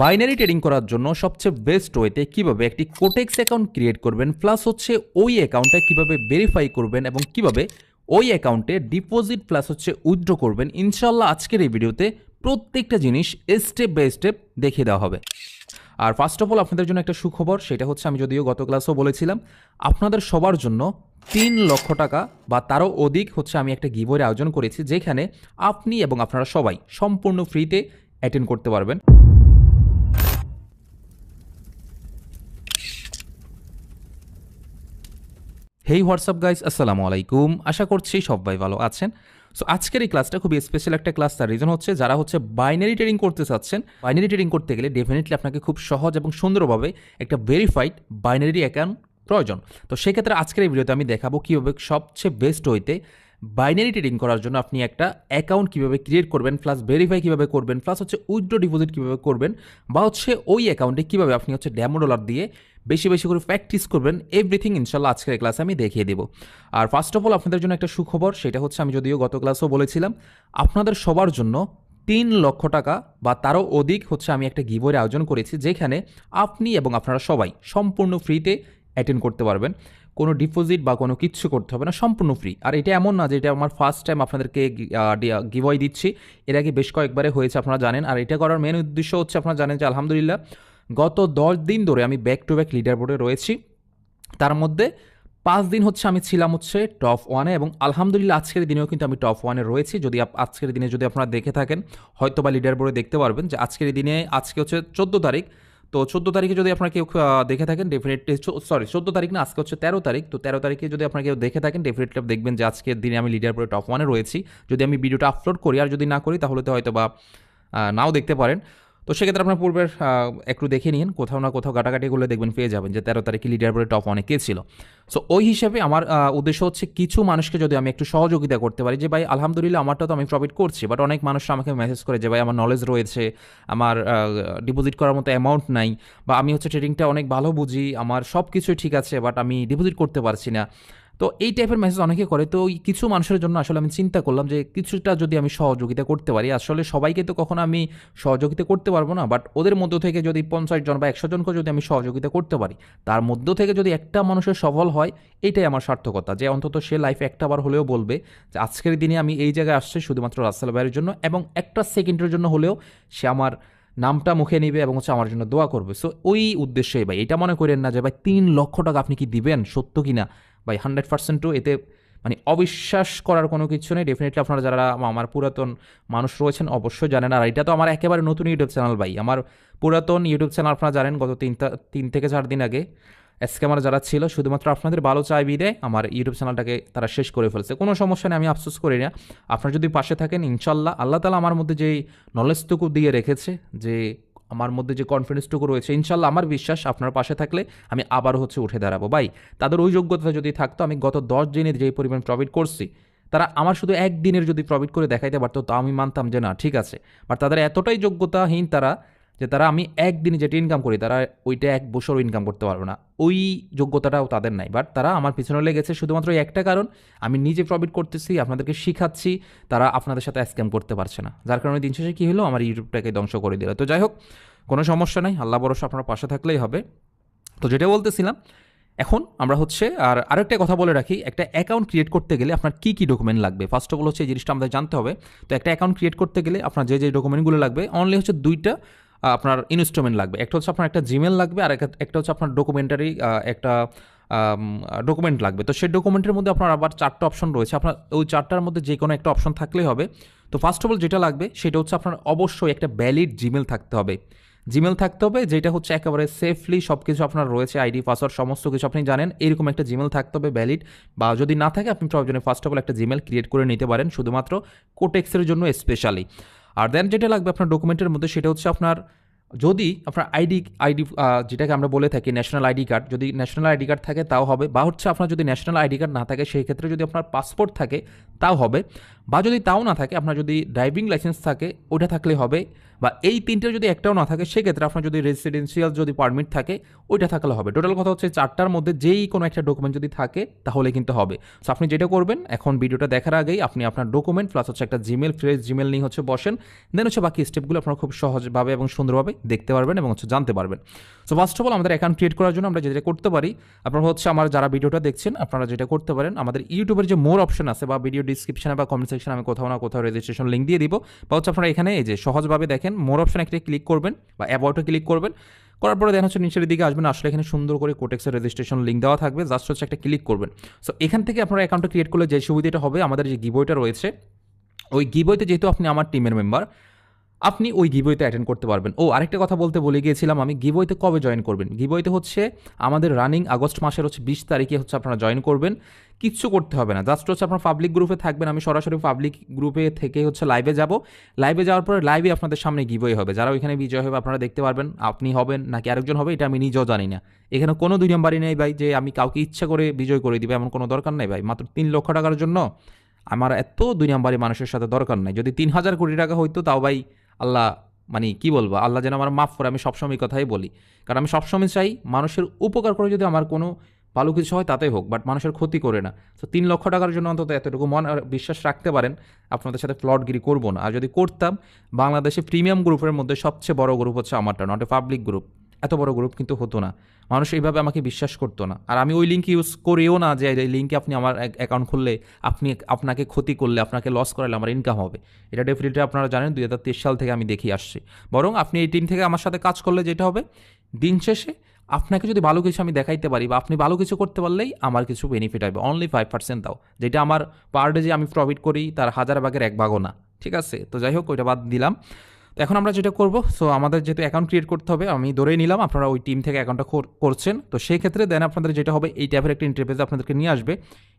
Binary trading করার জন্য সবচেয়ে বেস্ট ওয়েতে কীভাবে একটি কোটেক্স অ্যাকাউন্ট ক্রিয়েট করবেন প্লাস হচ্ছে ওই অ্যাকাউন্টটা কীভাবে ভেরিফাই করবেন এবং কীভাবে ওই অ্যাকাউন্টে ডিপোজিট প্লাস হচ্ছে উইথড্র করবেন ইনশাল্লাহ আজকের এই ভিডিওতে প্রত্যেকটা জিনিস স্টেপ বাই স্টেপ দেখিয়ে দেওয়া হবে। আর ফার্স্ট অফ অল আপনাদের জন্য একটা সুখবর, সেটা হচ্ছে আমি যদিও গত ক্লাসেও বলেছিলাম, আপনাদের সবার জন্য তিন লক্ষ টাকা বা তারও অধিক হচ্ছে আমি একটা গিভের আয়োজন করেছি, যেখানে আপনি এবং আপনারা সবাই সম্পূর্ণ ফ্রিতে অ্যাটেন্ড করতে পারবেন। হেই হোয়াটসঅ্যাপ গাইজ আসসালামু আলাইকুম আশা করছি সবাই ভালো আছেন। সো আজকের এই ক্লাসটা খুবই স্পেশাল একটা ক্লাস তার রিজন হচ্ছে যারা হচ্ছে বাইনারি ট্রেডিং করতে চাচ্ছেন বাইনারি ট্রেডিং করতে গেলে ডেফিনেটলি আপনাকে খুব সহজ এবং সুন্দরভাবে একটা ভেরিফাইড বাইনারি অ্যাকাউন্ট প্রয়োজন। তো সেক্ষেত্রে আজকের এই ভিডিওতে আমি দেখাবো কীভাবে সবচেয়ে বেস্ট হইতে বাইনারি ট্রেডিং করার জন্য আপনি একটা অ্যাকাউন্ট কীভাবে ক্রিয়েট করবেন প্লাস ভেরিফাই কীভাবে করবেন প্লাস হচ্ছে উইথড্র ডিপোজিট কীভাবে করবেন, বা হচ্ছে ওই অ্যাকাউন্টে কীভাবে আপনি হচ্ছে ড্যামো ডলার দিয়ে বেশি বেশি করে প্র্যাকটিস করবেন এভরিথিং ইনশাল্লাহ আজকের ক্লাসে আমি দেখিয়ে দেবো। আর ফার্স্ট অফ অল আপনাদের জন্য একটা সুখবর, সেটা হচ্ছে আমি যদিও গত ক্লাসেও বলেছিলাম, আপনাদের সবার জন্য তিন লক্ষ টাকা বা তারও অধিক হচ্ছে আমি একটা গিভের আয়োজন করেছি, যেখানে আপনি এবং আপনারা সবাই সম্পূর্ণ ফ্রিতে অ্যাটেন্ড করতে পারবেন। কোনো ডিপোজিট বা কোনো কিচ্ছু করতে হবে না, সম্পূর্ণ ফ্রি আর এটা এমন না যে এটা আমার ফার্স্ট টাইম আপনাদেরকে গিভয় দিচ্ছি। এর আগে বেশ কয়েকবারে হয়েছে, আপনারা জানেন। আর এটা করার মেন উদ্দেশ্য হচ্ছে, আপনারা জানেন যে আলহামদুলিল্লাহ গত দশ দিন ধরে আমি ব্যাক টু ব্যাক লিডার বোর্ডে রয়েছি। তার মধ্যে পাঁচ দিন হচ্ছে আমি ছিলাম হচ্ছে টপ ওয়ানে এবং আলহামদুলিল্লাহ আজকের দিনেও কিন্তু আমি টপ ওয়ানে রয়েছি। যদি আজকের দিনে যদি আপনারা দেখে থাকেন হয়তো বা লিডার বোর্ডে দেখতে পারবেন যে আজকের দিনে, আজকে হচ্ছে চোদ্দ তারিখ। তো চোদ্দ তারিখে যদি আপনারা কেউ দেখে থাকেন ডেফিনেটলি সরি চোদ্দ তারিখ না, আজকে হচ্ছে তেরো তারিখ। তো তেরো তারিখে যদি আপনারা কেউ দেখে থাকেন ডেফিনেটলি দেখবেন যে আজকের দিনে আমি লিডার বোর্ডে টপ ওয়ানে রয়েছি। যদি আমি ভিডিওটা আপলোড করি আর যদি না করি, তাহলে তো হয়তো বা নাও দেখতে পারেন। তো সেক্ষেত্রে আপনার পূর্বের একটু দেখে নিন, কোথাও না কোথাও গাটাগাটি করলে দেখবেন পেয়ে যাবেন যে তেরো তারিখে লিডার বোর্ডে টপ অনেক ছিল। সো ওই হিসেবে আমার উদ্দেশ্য হচ্ছে কিছু মানুষকে যদি আমি একটু সহযোগিতা করতে পারি যে, ভাই, আলহামদুলিল্লাহ আমারটা তো আমি প্রফিট করছি বাট অনেক মানুষ আমাকে মেসেজ করে যে, ভাই, আমার নলেজ রয়েছে, আমার ডিপোজিট করার মতো অ্যামাউন্ট নাই, বা আমি হচ্ছে ট্রেডিংটা অনেক ভালো বুঝি, আমার সব কিছুই ঠিক আছে বাট আমি ডিপোজিট করতে পারছি না। তো এই টাইপের মেসেজ অনেকে করে। তো কিছু মানুষের জন্য আসলে আমি চিন্তা করলাম যে, কিছুটা যদি আমি সহযোগিতা করতে পারি, আসলে সবাইকে তো কখনো আমি সহযোগিতা করতে পারব না বাট ওদের মধ্য থেকে যদি পঞ্চাশ জন বা একশো জনকে যদি আমি সহযোগিতা করতে পারি, তার মধ্য থেকে যদি একটা মানুষের সফল হয়, এটাই আমার সার্থকতা। যে অন্তত সে লাইফে একটা বার হলেও বলবে যে, আজকের দিনে আমি এই জায়গায় আসছি শুধুমাত্র রাস্তাল ভাইয়ের জন্য এবং একটা সেকেন্ডের জন্য হলেও সে আমার নামটা মুখে নিবে এবং হচ্ছে আমার জন্য দোয়া করবে। সো ওই উদ্দেশ্যে ভাই, এটা মনে করেন না যে, ভাই, তিন লক্ষ টাকা আপনি কি দিবেন? সত্য কি না? বাই হান্ড্রেড পার্সেন্টও এতে মানে অবিশ্বাস করার কোনো কিছু নেই। ডেফিনেটলি আপনারা যারা আমার পুরাতন মানুষ রয়েছেন অবশ্যই জানেন। আর এটা তো আমার একেবারে নতুন ইউটিউব চ্যানেল ভাই। আমার পুরাতন ইউটিউব চ্যানেল আপনারা জানেন, গত তিন তিন থেকে চার দিন আগে স্ক্যামার যারা ছিল, শুধুমাত্র আপনাদের ভালো চাই বিদে আমার ইউটিউব চ্যানেলটাকে তারা শেষ করে ফেলছে। কোনো সমস্যা নেই, আমি আফসোস করি না। আপনারা যদি পাশে থাকেন ইনশাল্লাহ আল্লাহ তালা আমার মধ্যে যেই নলেজটুকু দিয়ে রেখেছে, যে আমার মধ্যে যে কনফিডেন্সটুকু রয়েছে, ইনশাল্লাহ আমার বিশ্বাস আপনার পাশে থাকলে আমি আবার হচ্ছে উঠে দাঁড়াবো। ভাই, তাদের ওই যোগ্যতা যদি থাকতো, আমি গত দশ দিনে যেই পরিমাণ প্রফিট করছি, তারা আমার শুধু একদিনের যদি প্রফিট করে দেখাইতে পারতো তা আমি মানতাম যে না, ঠিক আছে। বাট তাদের এতটাই যোগ্যতাহীন তারা যে তারা আমি একদিনে যেটা ইনকাম করি, তারা ওইটা এক বছরও ইনকাম করতে পারব না। ওই যোগ্যতাটাও তাদের নাই। বাট তারা আমার পিছনে লেগেছে শুধুমাত্র একটা কারণ, আমি নিজে প্রফিট করতেছি, আপনাদেরকে শিখাচ্ছি, তারা আপনাদের সাথে স্ক্যাম করতে পারছে না। যার কারণে দিন শেষে কী হলো? আমার ইউটিউবটাকে ধ্বংস করে দিল। তো যাই হোক, কোনো সমস্যা নাই। আল্লাহ বরস আপনার পাশে থাকলেই হবে। তো যেটা বলতেছিলাম, এখন আমরা হচ্ছে, আর আরেকটা কথা বলে রাখি, একটা অ্যাকাউন্ট ক্রিয়েট করতে গেলে আপনার কী কী ডকুমেন্ট লাগবে? ফার্স্ট অফ অল হচ্ছে এই জিনিসটা আমাদের জানতে হবে। তো একটা অ্যাকাউন্ট ক্রিয়েট করতে গেলে আপনার যে যে ডকুমেন্টগুলো লাগবে অনলি হচ্ছে দুইটা আপনার ইনস্ট্রুমেন্ট লাগবে। একটা হচ্ছে আপনার একটা জিমেল লাগবে, আর একটা হচ্ছে আপনার ডকুমেন্টারি একটা ডকুমেন্ট লাগবে। তো সেই ডকুমেন্টের মধ্যে আপনার আবার চারটা অপশন রয়েছে। আপনার ওই চারটার মধ্যে যে কোনো একটা অপশন থাকলেই হবে। তো ফার্স্ট অফ অল যেটা লাগবে, সেটা হচ্ছে আপনার অবশ্যই একটা ভ্যালিড জিমেল থাকতে হবে। জিমেল থাকতে হবে, যেটা হচ্ছে একেবারে সেফলি সব কিছু আপনার রয়েছে আইডি পাসওয়ার্ড সমস্ত কিছু আপনি জানেন। এরকম একটা জিমেল থাকতে হবে ভ্যালিড বা যদি না থাকে, আপনি প্রয়োজনে ফার্স্ট অফ অল একটা জিমেল ক্রিয়েট করে নিতে পারেন, শুধুমাত্র কোটেক্সের জন্য স্পেশালি আর দেন যেটা লাগবে আপনার ডকুমেন্টের মধ্যে সেটা হচ্ছে আপনার যদি আপনার আইডি আইডি যেটাকে আমরা বলে থাকি ন্যাশনাল আইডি কার্ড যদি ন্যাশনাল আইডি কার্ড থাকে তাও হবে, বা হচ্ছে আপনার যদি ন্যাশনাল আইডি কার্ড না থাকে, সেই ক্ষেত্রে যদি আপনার পাসপোর্ট থাকে তাও হবে। বা যদি তাও না থাকে, আপনার যদি ড্রাইভিং লাইসেন্স থাকে ওটা থাকলে হবে। বা এই তিনটে যদি একটাও না থাকে, সেক্ষেত্রে আপনার যদি রেসিডেন্সিয়াল যদি পারমিট থাকে, ওইটা থাকলে হবে। টোটাল কথা হচ্ছে চারটার মধ্যে যেই কোনো একটা ডকুমেন্ট যদি থাকে, তাহলে কিন্তু হবে। সো আপনি যেটা করবেন, এখন ভিডিওটা দেখার আগেই আপনি আপনার ডকুমেন্ট প্লাস হচ্ছে একটা জিমেল ফ্রেশ জিমেল নিয়ে হচ্ছে বসেন। দেন হচ্ছে বাকি স্টেপগুলো আপনারা খুব সহজভাবে এবং সুন্দরভাবে দেখতে পারবেন এবং হচ্ছে জানতে পারবেন। সো ফার্স্ট অফ অল আমাদের অ্যাকাউন্ট ক্রিয়েট করার জন্য আমরা যেটা করতে পারি, আপনারা হচ্ছে আমার যারা ভিডিওটা দেখছেন, আপনারা যেটা করতে পারেন, আমাদের ইউটিউবের যে মোর অপশন আছে বা ভিডিও ডিসক্রিপশনে বা কমেন্ট সেকশনে আমি কোথাও না কোথাও রেজিস্ট্রেশন লিঙ্ক দিয়ে দিব। বা হচ্ছে আপনারা এখানে এই যে সহজভাবে দেখেন মোর অপশন একটা ক্লিক করবেন বা অ্যাবাউটে ক্লিক করবেন। করার পরে দেখা হচ্ছে নিচের দিকে আসবেন, আসলে এখানে সুন্দর করে কোটেক্সের রেজিস্ট্রেশন লিঙ্ক দেওয়া থাকবে। জাস্ট হচ্ছে একটা ক্লিক করবেন। সো এখান থেকে আপনারা অ্যাকাউন্টটা ক্রিয়েট করলে যে সুবিধাটা হবে, আমাদের যে গিবইটা রয়েছে, ওই গিবইতে যেহেতু আপনি আমার টিমের মেম্বার আপনি ওই গিবইতে অ্যাটেন্ড করতে পারবেন। ও, আরেকটা কথা বলতে বলে গিয়েছিলাম আমি গিবইতে কবে জয়েন করবেন? গিবইতে হচ্ছে আমাদের রানিং আগস্ট মাসের হচ্ছে বিশ তারিখে হচ্ছে আপনারা জয়েন করবেন। কিচ্ছু করতে হবে না। জাস্ট হচ্ছে আপনার পাবলিক গ্রুপে থাকবেন, আমি সরাসরি পাবলিক গ্রুপে থেকে হচ্ছে লাইভে যাব। লাইভে যাওয়ার পরে লাইভে আপনাদের সামনে গিবই হবে। যারা ওইখানে বিজয় হবে, আপনারা দেখতে পারবেন, আপনি হবেন নাকি আরেকজন হবে, এটা আমি নিজেও জানি না। এখানে কোনো দুই নম্বরই নেই ভাই, যে আমি কাউকে ইচ্ছা করে বিজয় করে দিবে, এমন কোনো দরকার নেই ভাই। মাত্র তিন লক্ষ টাকার জন্য আমার এত দুই নম্বরই মানুষের সাথে দরকার নাই। যদি তিন হাজার কোটি টাকা হইতো, তাও ভাই আল্লাহ মানে কি বলব, আল্লাহ যেন আমার মাফ করে, আমি সবসময় কথাই বলি। কারণ আমি সবসময় চাই মানুষের উপকার করে যদি আমার কোনো ভালো কিছু হয় তাতেই হোক বাট মানুষের ক্ষতি করে না। তো তিন লক্ষ টাকার জন্য অন্তত এতটুকু মন বিশ্বাস রাখতে পারেন, আপনাদের সাথে ফ্লডগিরি করব না। আর যদি করতাম, বাংলাদেশে প্রিমিয়াম গ্রুপের মধ্যে সবচেয়ে বড় গ্রুপ হচ্ছে আমারটা নট এ পাবলিক গ্রুপ এত বড় গ্রুপ কিন্তু হতো না। মানুষ এইভাবে আমাকে বিশ্বাস করতো না। আর আমি ওই লিঙ্ক ইউজ করিও না যে, এই লিঙ্কে আপনি আমার অ্যাকাউন্ট খুললে আপনি আপনাকে ক্ষতি করলে, আপনাকে লস করালে আমার ইনকাম হবে। এটা ডেফিনেটলি আপনারা জানেন, দুই হাজার তেইশ সাল থেকে আমি দেখি আসছি। বরং আপনি এই টিম থেকে আমার সাথে কাজ করলে যেটা হবে, দিন শেষে আপনাকে যদি ভালো কিছু আমি দেখাইতে পারি বা আপনি ভালো কিছু করতে পারলেই আমার কিছু বেনিফিট হবে। অনলি ফাইভ পার্সেন্ট দাও। যেটা আমার পার ডে যে আমি প্রফিট করি, তার হাজার ভাগের এক ভাগও না। ঠিক আছে? তো যাই হোক, ওইটা বাদ দিলাম। তো এখন আমরা যেটা করব সো আমাদের যেহেতু অ্যাকাউন্ট ক্রিয়েট করতে হবে, আমি ধরেই নিলাম, আপনারা ওই টিম থেকে অ্যাকাউন্টটা করছেন। তো সেই ক্ষেত্রে দেন আপনাদের যেটা হবে, এই টাইপের একটা ইন্টারফেস আপনাদেরকে নিয়ে আসবে।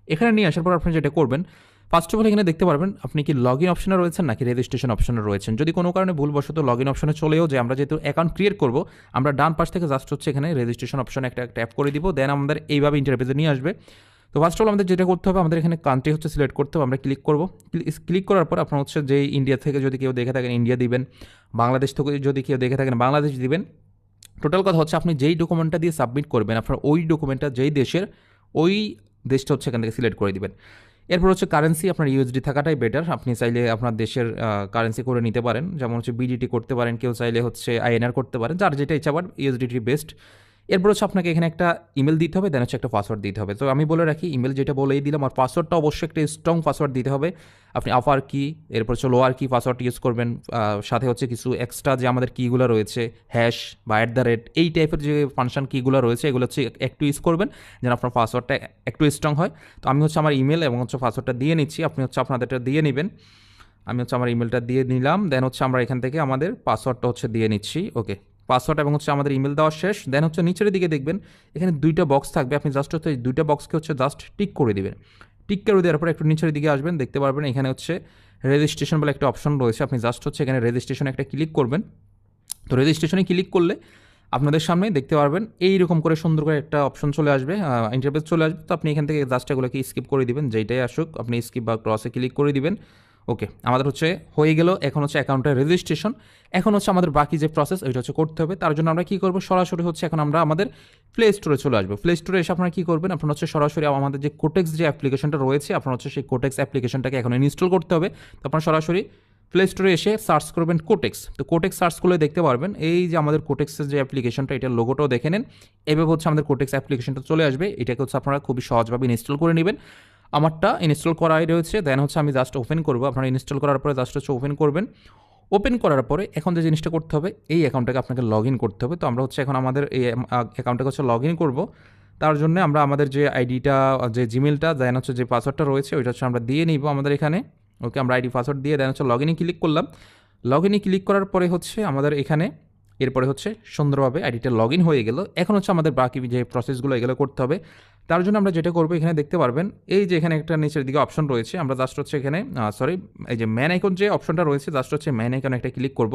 এখানে নিয়ে আসার পর আপনি যেটা করবেন ফার্স্ট অফ অল এখানে দেখতে পারবেন, আপনি কি লগ ইন অপশনে রয়েছেন নাকি রেজিস্ট্রেশন অপশনে রয়েছেন। যদি কোনো কারণে ভুলবশত লগ ইন অপশনে চলেও যে আমরা যেহেতু অ্যাকাউন্ট ক্রিয়েট করব, আমরা ডান পাশ থেকে জাস্ট হচ্ছে এখানে রেজিস্ট্রেশন অপশনে একটা ট্যাপ করে দিব দেন আমাদের এইভাবে ইন্টারফেসে নিয়ে আসবে। তো ফার্স্ট অল আমাদের যেটা করতে হবে, আমাদের এখানে কান্ট্রি হচ্ছে সিলেক্ট করতে হবে, আমরা ক্লিক করব। ক্লিক করার পর আপনার হচ্ছে যে ইন্ডিয়া থেকে যদি কেউ দেখে থাকেন ইন্ডিয়া দিবেন, বাংলাদেশ থেকে যদি কেউ দেখে থাকেন, বাংলাদেশ দিবেন। টোটাল কথা হচ্ছে, আপনি যেই ডকুমেন্টটা দিয়ে সাবমিট করবেন, আপনার ওই ডকুমেন্টটা যেই দেশের, ওই দেশটা হচ্ছে এখান থেকে সিলেক্ট করে দিবেন। এরপর হচ্ছে কারেন্সি আপনার ইউএসডি থাকাটাই বেটার আপনি চাইলে আপনার দেশের কারেন্সি করে নিতে পারেন। যেমন হচ্ছে বিডিটি করতে পারেন, কেউ চাইলে হচ্ছে আইএনআর করতে পারেন। যার যেটা ইচ্ছা বাট ইউএসডিটি বেস্ট এরপর হচ্ছে আপনাকে এখানে একটা ইমেল দিতে হবে দেন হচ্ছে একটা পাসওয়ার্ড দিতে হবে। তো আমি বলে রাখি ইমেল যেটা বলেই দিলাম, আর পাসওয়ার্ডটা অবশ্যই একটা স্ট্রং পাসওয়ার্ড দিতে হবে। আপনি আপার কি এরপর হচ্ছে লোয়ার কি পাসওয়ার্ড ইউজ করবেন সাথে হচ্ছে কিছু এক্সট্রা যে আমাদের কিগুলো রয়েছে হ্যাশ বা অ্যাট দ্য রেট এই টাইপের যে ফাংশন কিগুলো রয়েছে, এগুলো হচ্ছে একটু ইউজ করবেন, যেন আপনার পাসওয়ার্ডটা একটু স্ট্রং হয়। তো আমি হচ্ছে আমার ইমেল এবং হচ্ছে পাসওয়ার্ডটা দিয়ে নিচ্ছি, আপনি হচ্ছে আপনাদেরটা দিয়ে নেবেন। আমি হচ্ছে আমার ইমেলটা দিয়ে নিলাম দেন হচ্ছে আমরা এখান থেকে আমাদের পাসওয়ার্ডটা হচ্ছে দিয়ে নিচ্ছি। ওকে পাসওয়ার্ড এবং হচ্ছে আমাদের ইমেল দেওয়া শেষ। দেন হচ্ছে নিচের দিকে দেখবেন, এখানে দুইটা বক্স থাকবে। আপনি জাস্ট হচ্ছে দুইটা বক্সকে হচ্ছে জাস্ট টিক করে দিবেন। টিক করে দেওয়ার পর একটু নিচের দিকে আসবেন, দেখতে পারবেন এখানে হচ্ছে রেজিস্ট্রেশন বলে একটা অপশন রয়েছে। আপনি জাস্ট হচ্ছে এখানে রেজিস্ট্রেশন একটা ক্লিক করবেন। তো রেজিস্ট্রেশনে ক্লিক করলে আপনাদের সামনে দেখতে পারবেন, এইরকম করে সুন্দর করে একটা অপশন চলে আসবে ইন্টারভেস চলে আসবে। তো আপনি এখান থেকে জাস্ট এগুলোকে স্কিপ করে দিবেন, যেইটাই আসুক, আপনি স্কিপ বা ক্রসে ক্লিক করে দিবেন। ওকে আমাদের হচ্ছে হয়ে গেল, এখন হচ্ছে অ্যাকাউন্টের রেজিস্ট্রেশন এখন হচ্ছে আমাদের বাকি যে প্রসেস ওইটা হচ্ছে করতে হবে। তার জন্য আমরা কী করব? সরাসরি হচ্ছে এখন আমরা আমাদের প্লে স্টোরে চলে আসব। প্লে স্টোরে এসে আপনারা কী করবেন? আপনার হচ্ছে সরাসরি আমাদের যে কোটেক্স যে অ্যাপ্লিকেশনটা রয়েছে, আপনার হচ্ছে সেই কোটেক্স অ্যাপ্লিকেশনটাকে এখন ইনস্টল করতে হবে। তো আপনার সরাসরি প্লে স্টোরে এসে সার্চ করবেন কোটেক্স তো কোটেক্স সার্চ করলে দেখতে পারবেন, এই যে আমাদের কোটেক্সের যে অ্যাপ্লিকেশনটা এটার লোগোটাও দেখে নেন। এভাবে হচ্ছে আমাদের কোটেক্স অ্যাপ্লিকেশনটা চলে আসবে। এটাকে হচ্ছে আপনারা খুবই সহজভাবে ইনস্টল করে নেবেন। আমারটা ইনস্টল করাই রয়েছে দেন হচ্ছে আমি জাস্ট ওপেন করব। আপনারা ইনস্টল করার পরে জাস্ট হচ্ছে ওপেন করবেন। ওপেন করার পরে এখন যে জিনিসটা করতে হবে, এই অ্যাকাউন্টটাকে আপনাকে লগ ইন করতে হবে। তো আমরা হচ্ছে এখন আমাদের এই অ্যাকাউন্টটাকে হচ্ছে লগ ইন করব। তার জন্য আমরা আমাদের যে আইডিটা যে জিমেলটা দেন হচ্ছে যে পাসওয়ার্ডটা রয়েছে, ওইটা হচ্ছে আমরা দিয়ে নিব আমাদের এখানে। ওকে আমরা আইডি পাসওয়ার্ড দিয়ে দেন হচ্ছে লগ ইনে ক্লিক করলাম। লগ ইনে ক্লিক করার পরে হচ্ছে আমাদের এখানে, এরপরে হচ্ছে সুন্দরভাবে আইডিটা লগ ইন হয়ে গেল। এখন হচ্ছে আমাদের বাকি যে প্রসেসগুলো এগুলো করতে হবে। তার জন্য আমরা যেটা করব, এখানে দেখতে পারবেন, এই যে এখানে একটা নিচের দিকে অপশন রয়েছে, আমরা জাস্ট হচ্ছে এখানে সরি এই যে ম্যান আইকন যে অপশনটা রয়েছে জাস্ট হচ্ছে ম্যান আইকন একটা ক্লিক করব।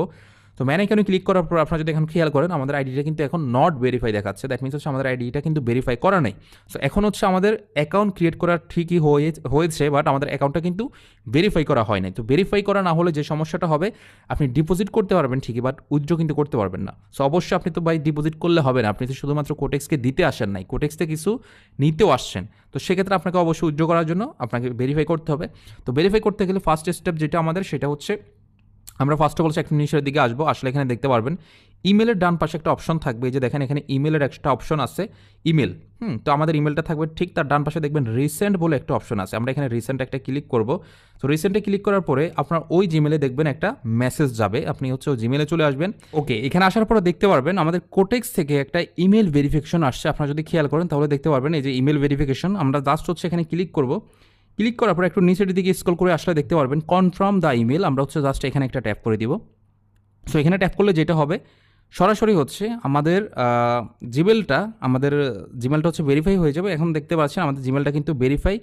তো ম্যান আইকনে ক্লিক করার পর আপনারা যদি এখন খেয়াল করেন, আমাদের আইডিটা কিন্তু এখন নট ভেরিফাই দেখাচ্ছে। দ্যাট মিনস হচ্ছে আমাদের আইডিটা কিন্তু ভেরিফাই করা নেই। সো এখন হচ্ছে আমাদের অ্যাকাউন্ট ক্রিয়েট করা ঠিকই হয়ে, হয়েছে বাট আমাদের অ্যাকাউন্টটা কিন্তু ভেরিফাই করা হয় নাই। তো ভেরিফাই করা না হলে যে সমস্যাটা হবে, আপনি ডিপোজিট করতে পারবেন ঠিকই বাট উইথড্র কিন্তু করতে পারবেন না। সো অবশ্যই আপনি তো ভাই ডিপোজিট করলে হবে না। আপনি তো শুধুমাত্র কোটেক্সকে দিতে আসেন নাই। কোটেক্সকে কিছু নিতেও আসছেন। তো সেক্ষেত্রে আপনাকে অবশ্যই উইথড্র করার জন্য আপনাকে ভেরিফাই করতে হবে। তো ভেরিফাই করতে গেলে ফার্স্ট স্টেপ যেটা আমাদের, সেটা হচ্ছে আমরা ফার্স্ট অফ অল একটা নিচের দিকে আসব, আসলে এখানে দেখতে পারবেন ইমেলের ডান পাশে একটা অপশন থাকবে যে দেখেন এখানে ইমেলের একটা অপশন আছে ইমেল হুম, তো আমাদের ইমেলটা থাকবে ঠিক তার ডান পাশে দেখবেন রিসেন্ট বলে একটা অপশন আছে, আমরা এখানে রিসেন্ট একটা ক্লিক করব, তো রিসেন্টে ক্লিক করার পরে আপনার ওই জিমেলে দেখবেন একটা মেসেজ যাবে, আপনি হচ্ছে ওই জিমেলে চলে আসবেন ওকে এখানে আসার পরে দেখতে পারবেন আমাদের কোটেক্স থেকে একটা ইমেল ভেরিফিকেশন আসছে, আপনারা যদি খেয়াল করেন তাহলে দেখতে পারবেন, এই যে ইমেল ভেরিফিকেশন আমরা জাস্ট হচ্ছে এখানে ক্লিক করব ক্লিক করার পর একটু নিচের দিকে স্ক্রল করে আসলে দেখতে পারবেন কনফার্ম দ্য ইমেল আমরা হচ্ছে জাস্ট এখানে একটা ট্যাপ করে দিব। সো এখানে ট্যাপ করলে যেটা হবে, সরাসরি হচ্ছে আমাদের জিমেলটা আমাদের জিমেলটা হচ্ছে ভেরিফাই হয়ে যাবে। এখন দেখতে পাচ্ছেন আমাদের জিমেলটা কিন্তু ভেরিফাই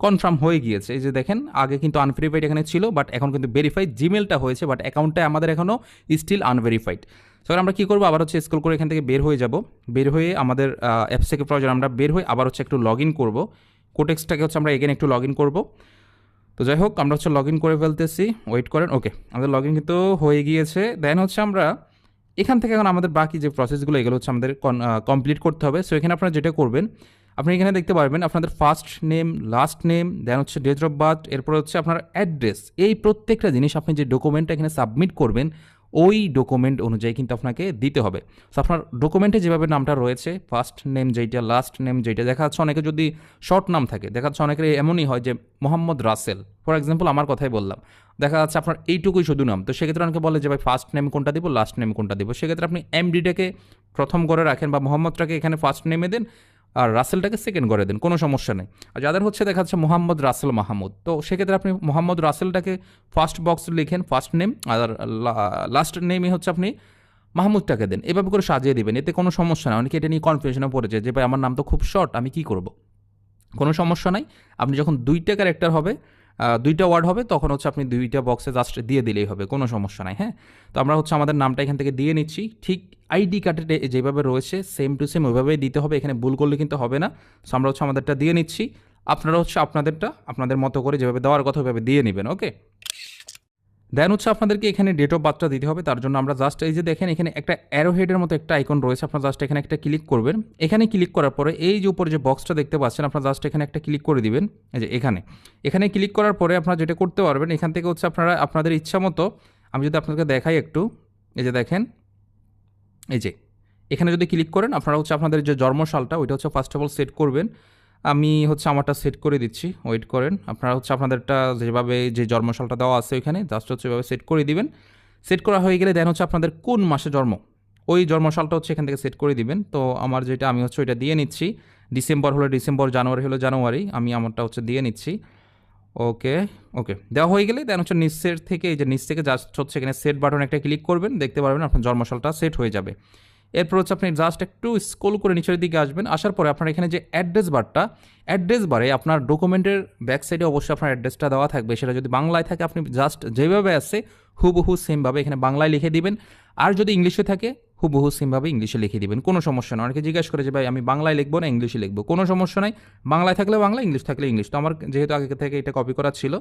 কনফার্ম হয়ে গিয়েছে। এই যে দেখেন, আগে কিন্তু আনভেরিফাইড এখানে ছিল বাট এখন কিন্তু ভেরিফাইড জিমেলটা হয়েছে বাট অ্যাকাউন্টটা আমাদের এখনও স্টিল আনভেরিফাইড সো আমরা কী করব? আবার হচ্ছে স্কুল করে এখান থেকে বের হয়ে যাব। বের হয়ে আমাদের অ্যাপস থেকে প্রয়োজন আমরা বের হয়ে আবার হচ্ছে একটু লগ ইন করব। কোটেক্সটাকে হচ্ছে আমরা এগেন একটু লগ ইন করব। তো যাই হোক আমরা হচ্ছে লগ ইন করে ফেলতেছি। ওয়েট করেন ওকে আমাদের লগ ইন কিন্তু হয়ে গিয়েছে। দেন হচ্ছে আমরা এখান থেকে এখন আমাদের বাকি যে প্রসেসগুলো এগুলো হচ্ছে আমাদের কমপ্লিট করতে হবে। সো এখানে আপনারা যেটা করবেন, আপনি এখানে দেখতে পারবেন আপনাদের first name last name then হচ্ছে ডেট অফ বার্থ এরপর হচ্ছে আপনার অ্যাড্রেস এই প্রত্যেকটা জিনিস আপনি যে ডকুমেন্টটা এখানে সাবমিট করবেন ওই ডকুমেন্ট অনুযায়ী কিন্তু আপনাকে দিতে হবে। সো আপনার ডকুমেন্টে যেভাবে নামটা রয়েছে ফার্স্ট নেম যেইটা লাস্ট নেম যেইটা, দেখা যাচ্ছে অনেকে যদি শর্ট নাম থাকে, দেখা যাচ্ছে অনেকের এমনই হয় যে মোহাম্মদ রাসেল। ফর এক্সাম্পল আমার কথাই বললাম। দেখা যাচ্ছে আপনার এইটুকুই শুধু নাম। তো সেক্ষেত্রে অনেকে বলে যে, ভাই ফার্স্ট নেম কোনটা দিব লাস্ট নেম কোনটা দিব? সেক্ষেত্রে আপনি এমডিটাকে প্রথম করে রাখেন বা মোহাম্মদটাকে এখানে ফার্স্ট নেমে দেন। আর রাসেলটাকে সেকেন্ড করে দেন, কোনো সমস্যা নেই। আর যাদের হচ্ছে দেখা যাচ্ছে মোহাম্মদ রাসেল মাহমুদ, তো সেক্ষেত্রে আপনি মোহাম্মদ রাসেলটাকে ফার্স্ট বক্স লিখেন ফার্স্ট নেম আর লাস্ট নেমই হচ্ছে আপনি মাহমুদটাকে দেন। এভাবে করে সাজিয়ে দেবেন, এতে কোনো সমস্যা নেই অনেকে এটা নিয়ে কনফিউশনে পড়েছে যে, ভাই, আমার নাম তো খুব শর্ট আমি কি করব? কোনো সমস্যা নাই। আপনি যখন দুইটা ক্যারেক্টার হবে দুইটা ওয়ার্ড হবে, তখন হচ্ছে আপনি দুইটা বক্সে জাস্ট দিয়ে দিলেই হবে, কোনো সমস্যা নাই হ্যাঁ? তো আমরা হচ্ছে আমাদের নামটা এখান থেকে দিয়ে নিচ্ছি, ঠিক আইডি কার্ডে যেভাবে রয়েছে সেম টু সেম ওইভাবেই দিতে হবে, এখানে ভুল করলে কিন্তু হবে না সো আমরা হচ্ছে আমাদেরটা দিয়ে নিচ্ছি, আপনারা হচ্ছে আপনাদেরটা, আপনাদের মতো করে যেভাবে দেওয়ার কথা ওইভাবে দিয়ে নেবেন ওকে দেন হচ্ছে আপনাদেরকে এখানে ডেট অফ বার্থটা দিতে হবে। তার জন্য আমরা জাস্ট এই যে দেখেন, এখানে একটা অ্যারোহেডের মতো একটা আইকন রয়েছে। আপনার জাস্ট এখানে একটা ক্লিক করবেন। এখানে ক্লিক করার পরে এই যে উপরে যে বক্সটা দেখতে পাচ্ছেন, আপনার জাস্ট এখানে একটা ক্লিক করে দিবেন। এই যে এখানে। এখানে ক্লিক করার পরে আপনারা যেটা করতে পারবেন, এখান থেকে হচ্ছে আপনারা, আপনাদের ইচ্ছা মতো, আমি যদি আপনাদেরকে দেখাই একটু, এই যে দেখেন, এই যে, এখানে যদি ক্লিক করেন, আপনারা হচ্ছে আপনাদের যে জন্মসালটা, ওইটা হচ্ছে ফার্স্ট অফ অল সেট করবেন। আমি হচ্ছে আমারটা সেট করে দিচ্ছি। ওয়েট করেন। আপনারা হচ্ছে আপনাদেরটা যেভাবে যে জন্মসালটা দেওয়া আছে ওইখানে জাস্ট হচ্ছে এভাবে সেট করে দিবেন। সেট করা হয়ে গেলে দেন হচ্ছে আপনাদের কোন মাসে জন্ম? ওই জন্মসালটা হচ্ছে এখান থেকে সেট করে দিবেন। তো আমার যেটা, আমি হচ্ছে ওইটা দিয়ে নিচ্ছি। ডিসেম্বর হলে ডিসেম্বর জানুয়ারি হলে জানুয়ারি আমি আমারটা হচ্ছে দিয়ে নিচ্ছি। ওকে ওকে দেওয়া হয়ে গেলে দেন হচ্ছে নিচের থেকে, এই যে নিচ থেকে জাস্ট হচ্ছে এখানে সেট বাটন একটা ক্লিক করবেন। দেখতে পারবেন আপনার জন্মসালটা সেট হয়ে যাবে। এরপর হচ্ছে আপনি জাস্ট একটু স্ক্রল করে নিচের দিকে আসবেন, আসার পরে আপনার এখানে যে অ্যাড্রেস বারটা অ্যাড্রেস বারে আপনার ডকুমেন্টের ব্যাক সাইডে অবশ্যই আপনার অ্যাড্রেসটা দেওয়া থাকবে। সেটা যদি বাংলায় থাকে, আপনি জাস্ট যেভাবে আছে হুবহু সেমভাবে এখানে বাংলায় লিখে দিবেন। আর যদি ইংলিশে থাকে, হুবহু সেমভাবে ইংলিশে লিখে দিবেন। কোনো সমস্যা নয় অনেকে জিজ্ঞাসা করে যে, ভাই, আমি বাংলায় লিখব না, ইংলিশে লিখব? কোনো সমস্যা নাই। বাংলায় থাকলে বাংলা, ইংলিশ থাকলে ইংলিশ। তো আমার যেহেতু আগে থেকে এটা কপি করা ছিল,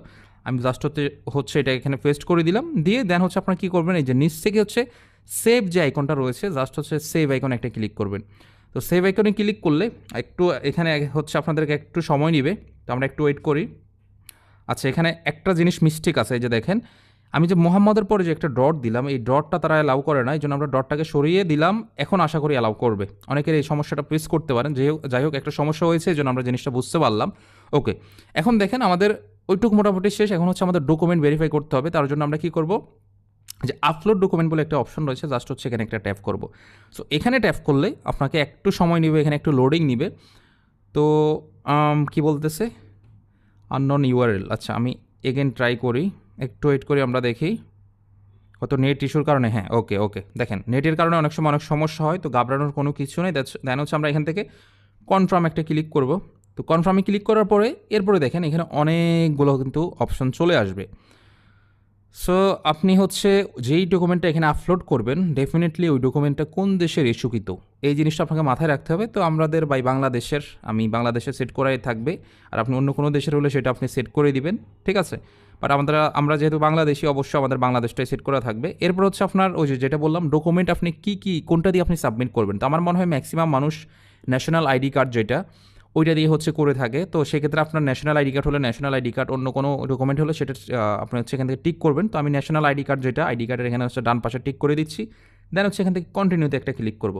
আমি জাস্ট হচ্ছে হচ্ছে এটা এখানে পেস্ট করে দিলাম। দিয়ে দেন হচ্ছে আপনার কী করবেন, এই যে নিচ থেকে হচ্ছে সেভ যে আইকনটা রয়েছে জাস্ট হচ্ছে সেভ আইকন একটা ক্লিক করবেন। তো সেভ আইকনে ক্লিক করলে একটু, এখানে হচ্ছে আপনাদেরকে একটু সময় নিবে, তো আমরা একটু ওয়েট করি। আচ্ছা এখানে একটা জিনিস মিস্টেক আছে যে দেখেন। আমি যে মোহাম্মদের পরে যে একটা ডট দিলাম, এই ডটটা তারা অ্যালাউ করে না এই জন্য আমরা ডটটাকে সরিয়ে দিলাম, এখন আশা করি অ্যালাউ করবে। অনেকের এই সমস্যাটা ফেস করতে পারেন, যে যাই হোক, একটা সমস্যা হয়েছে এই জন্য আমরা জিনিসটা বুঝতে পারলাম। ওকে এখন দেখেন আমাদের ওইটুকু মোটামুটি শেষ, এখন হচ্ছে আমাদের ডকুমেন্ট ভেরিফাই করতে হবে, তার জন্য আমরা কী করব? যে আপলোড ডকুমেন্ট বলে একটা অপশন রয়েছে জাস্ট হচ্ছে এখানে একটা ট্যাপ করব। সো এখানে ট্যাপ করলে আপনাকে একটু সময় নেবে, এখানে একটু লোডিং নিবে। তো কি বলতেছে? আননন ইউআরএল আচ্ছা আমি এগেন ট্রাই করি। একটু ওয়েট করি, আমরা দেখি। হয়তো নেট ইস্যুর কারণে? হ্যাঁ ওকে ওকে দেখেন নেটের কারণে অনেক সময় অনেক সমস্যা হয়, তো ঘাবড়ানোর কোনো কিছু নেই। দেন হচ্ছে আমরা এখান থেকে কনফার্ম একটা ক্লিক করব। তো কনফার্মে ক্লিক করার পরে, এরপরে দেখেন, এখানে অনেকগুলো কিন্তু অপশন চলে আসবে। সো আপনি হচ্ছে যেই ডকুমেন্টটা এখানে আপলোড করবেন ডেফিনেটলি ওই ডকুমেন্টটা কোন দেশের ইস্যুকৃত এই জিনিসটা আপনাকে মাথায় রাখতে হবে। তো আমাদের বাই বাংলাদেশের, আমি বাংলাদেশে সেট করাই থাকবে। আর আপনি অন্য কোনো দেশের হলে সেটা আপনি সেট করে দিবেন, ঠিক আছে? বাট আমাদের আমরা যেহেতু বাংলাদেশি, অবশ্যই আমাদের বাংলাদেশটাই সেট করা থাকবে। এরপর হচ্ছে আপনার ওই যে যেটা বললাম ডকুমেন্ট আপনি কী কী, কোনটা দিয়ে আপনি সাবমিট করবেন? তো আমার মনে হয় ম্যাক্সিমাম মানুষ ন্যাশনাল আইডি কার্ড যেটা ওইটা দিয়ে হচ্ছে করে থাকে। তো সেক্ষেত্রে আপনার ন্যাশনাল আইডি কার্ড হলে ন্যাশনাল আইডি কার্ড অন্য কোনো ডকুমেন্ট হলে সেটা আপনি হচ্ছে এখান থেকে টিক করবেন। তো আমি ন্যাশনাল আইডি কার্ড যেটা আইডি কার্ডের এখানে হচ্ছে ডান পাশে টিক করে দিচ্ছি। দেন হচ্ছে এখান থেকে কন্টিনিউতে একটা ক্লিক করব।